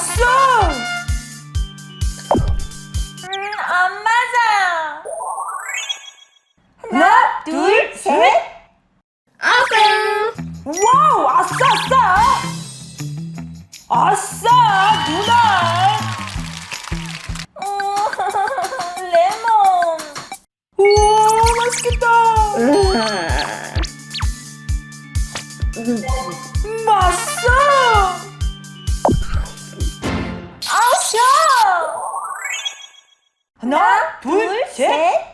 음, 맛있어. 음, 안 맞아. 하나, 둘, 셋. 아pen. 와우, 아싸, 아싸. 아싸, 누나. 음, 레몬. 우와, 맛있겠다. 하나, 둘, 셋.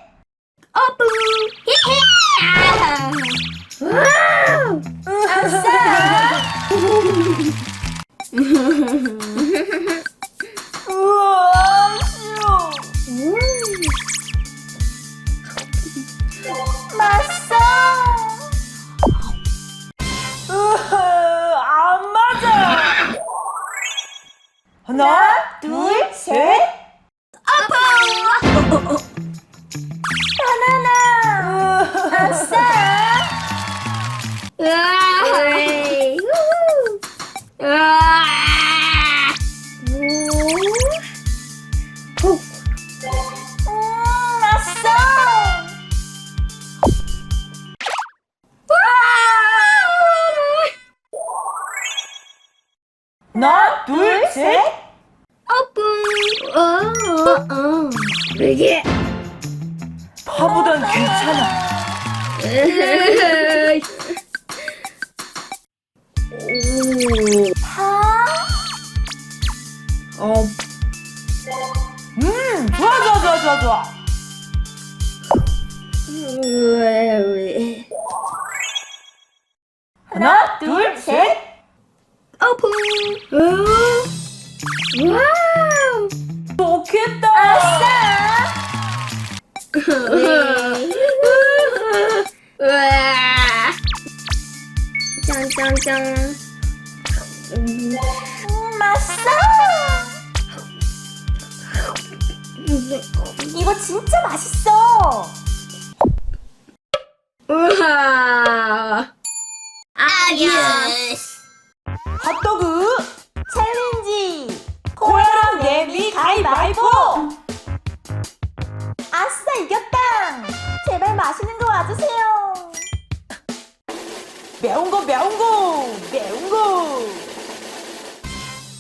오. 어. 음, 좋아, 좋아, 좋아, 좋아, 좋아. 하나, 둘, 셋. 오픈. 오. 와우. 좋겠다. 아싸. 짠짠짠. 음. 음, 맛있어. 이거 진짜 맛있어. 우와. 아디오스. 핫도그 매운 거 매운 거.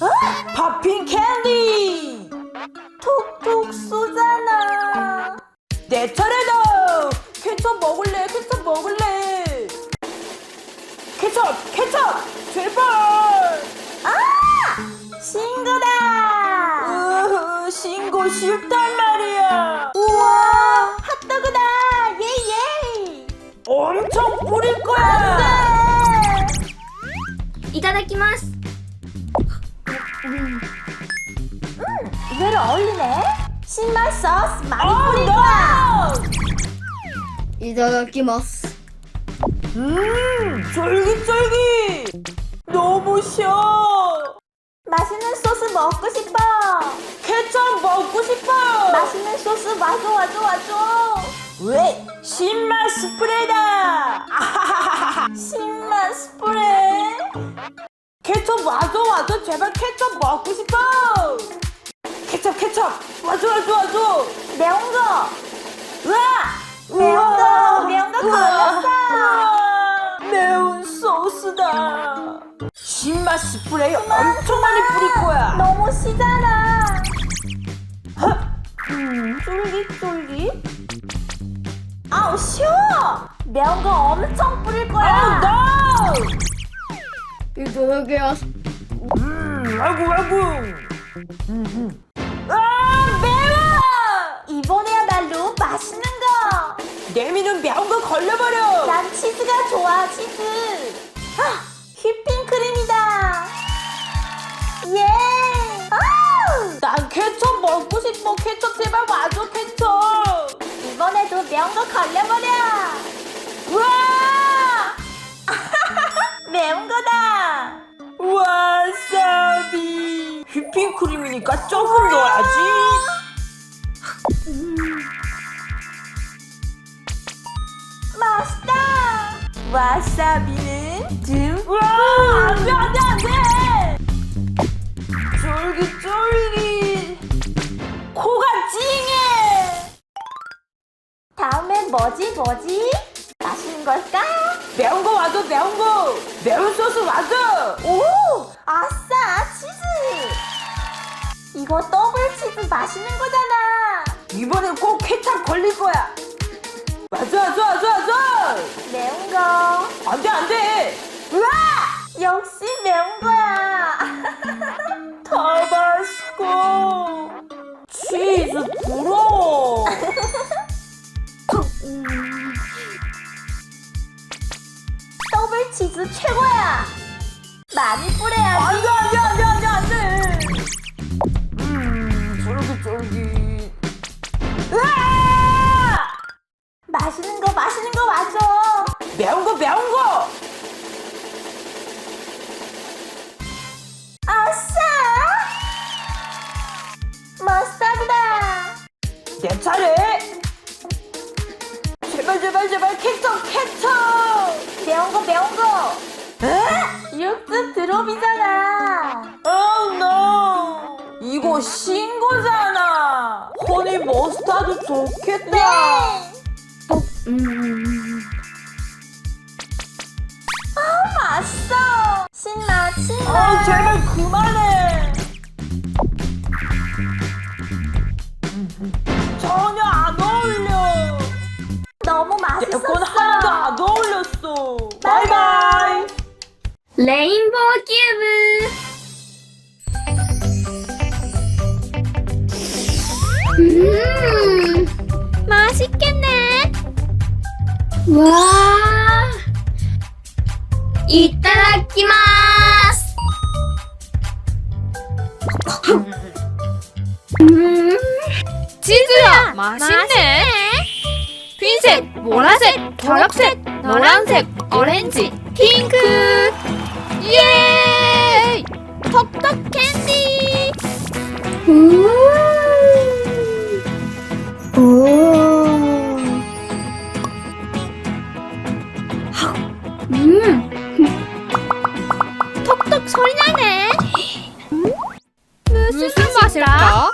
어? 팝핑 캔디. 톡톡 쏘잖아. 내 차례다. 케첩 먹을래 케첩 먹을래. 케첩 케첩 제발. 아 신고다. 으흐 신고 쉽단 말이야. 우와 핫도그다 예예. 엄청 뿌릴 거야. いただきます。 이대로 어울리네. 신맛 소스 많이 뿌릴 거야. いただきます。 음, 쫄깃쫄깃. 너무 시원. 맛있는 소스 먹고 싶어. 케첩 먹고 싶어. 맛있는 소스 와줘 와줘 와줘. 왜? 신맛 스프레이다. 아하하하. 신맛 스프레이. 케첩 와줘 와줘 제발 케첩 먹고 싶어. 케첩 케첩 와줘 와줘 와줘. 매운 거. 으아. 매운 거 매운 거 걸렸어. 매운 소스다. 신맛 스프레이 엄청 많이 뿌릴 거야. 너무 시잖아. 음, 쫄깃쫄깃. 아우 쉬워. 매운 거 엄청 뿌릴 거야. Oh 이거 여기 와서 음. 음, 아이고 아이고. 아 매워! 이번에야말로 맛있는 거. 내미는 매운 거 걸려버려. 난 치즈가 좋아 치즈. 아 휘핑크림이다. 예. 난 케첩 먹고 싶어. 케첩 제발 와줘 케첩. 이번에도 매운 거 걸려버려. 우와! 매운 거다. 와사비. 휘핑크림이니까 조금 넣어야지. 맛있다. 와사비는 듬. 우와! 안 돼, 안 돼, 안 돼! 쫄깃쫄깃. 코가 찡해. 다음엔 뭐지 뭐지? 이거 더블 치즈 맛있는 거잖아. 이번엔 꼭 케찹 걸릴 거야. 와줘, 와줘, 와줘, 와줘. 매운 거. 안 돼, 안 돼. 우와! 역시 매운 거야. 타바스코. 치즈 부러워. 더블 치즈 최고야. 많이 뿌려야지. 안 돼, 안 돼, 안 돼, 안 돼, 안 돼. 드롭이잖아. Oh no! 이거 신 거잖아. 허니 머스타드 좋겠다. 네. 음. 아, 맛있어. 신나 신나. 아 제발 그만해. 전혀 안 어울려. 너무 맛있었어. 하나도 안 어울렸어. 바이바이. 레인보우 큐브. 음, 맛있겠네. 와, 이따다키마스. 음, 치즈야 맛있네. 흰색, 보라색, 초록색, 노란색, 오렌지, 핑크. 예! 톡톡 캔디. 오. 오. 음. 톡톡 소리 나네. 무슨, 맛일까? 하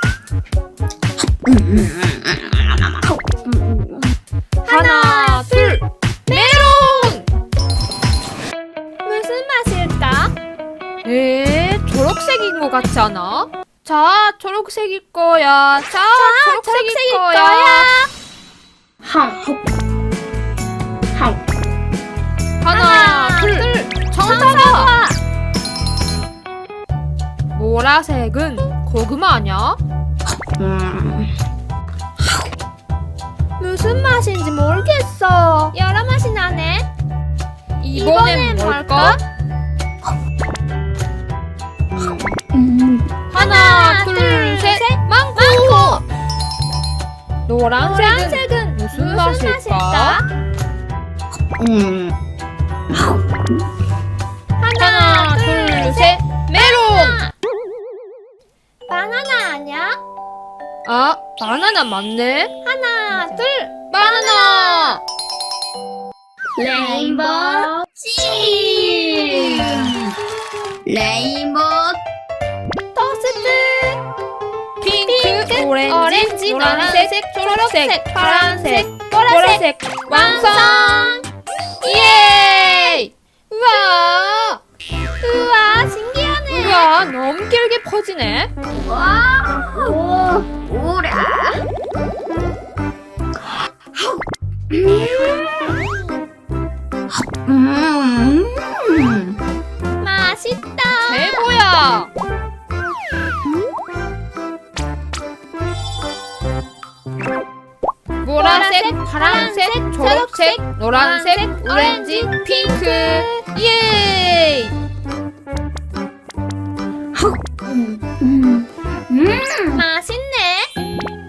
같지 않아? 자, 초록색일 거야. 자, 초록색일, 거야. 한. 한. 하나, 둘, 정답아. 보라색은 고구마 아니야? 음. 무슨 맛인지 모르겠어. 여러 맛이 나네. 이번엔 뭘까? 하나, 둘, 셋, 망고. 노란색은, 무슨, 맛일까? 음. 하나, 둘, 셋, 메론. 바나나 아니야? 아, 바나나 맞네. 하나, 둘, 바나나. 레인보우 씨. 레인 핑크, 오렌지, 노란색, 초록색, 파란색, 보라색, 완성. 예! 우와! 우와, 신기하네. 우와, 너무 길게 퍼지네. 오. 오라. 음. 오렌지, 핑크. 예이! 맛있네.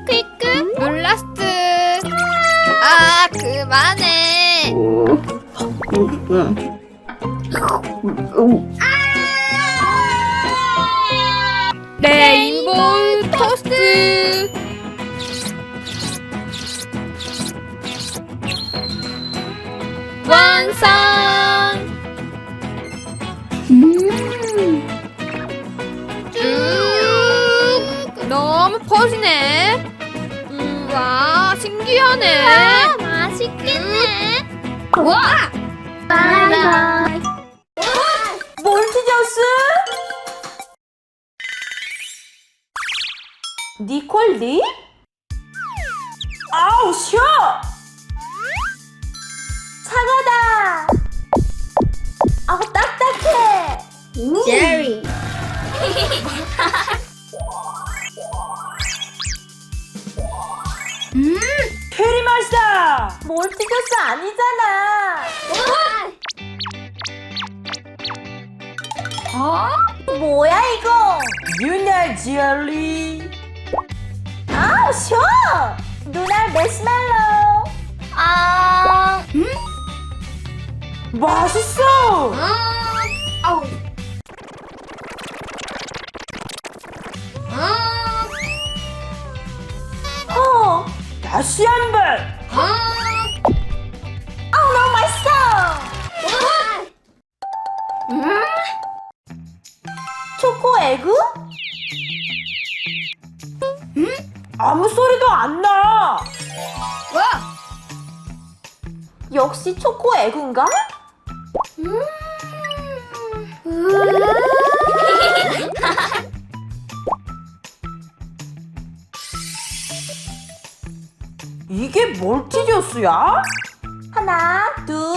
퀴크 룰라스트. 아 그만해. 레인보 쭉 너무 퍼지네. 음, 와 신기하네. 맛있겠네. 와. 바이바이. 몰티저스? 니콜 립? 아우 쉬어! 지얼리. 아우 쉬어! 눈알 메시멜로! 아. 맛있어. 아우. 어! 다시 한 번. 아우 너무 맛있어! 초코 에그? 아무 소리도 안 나. 역시 초코 에그인가? 이게 몰티저스야? 하나, 둘,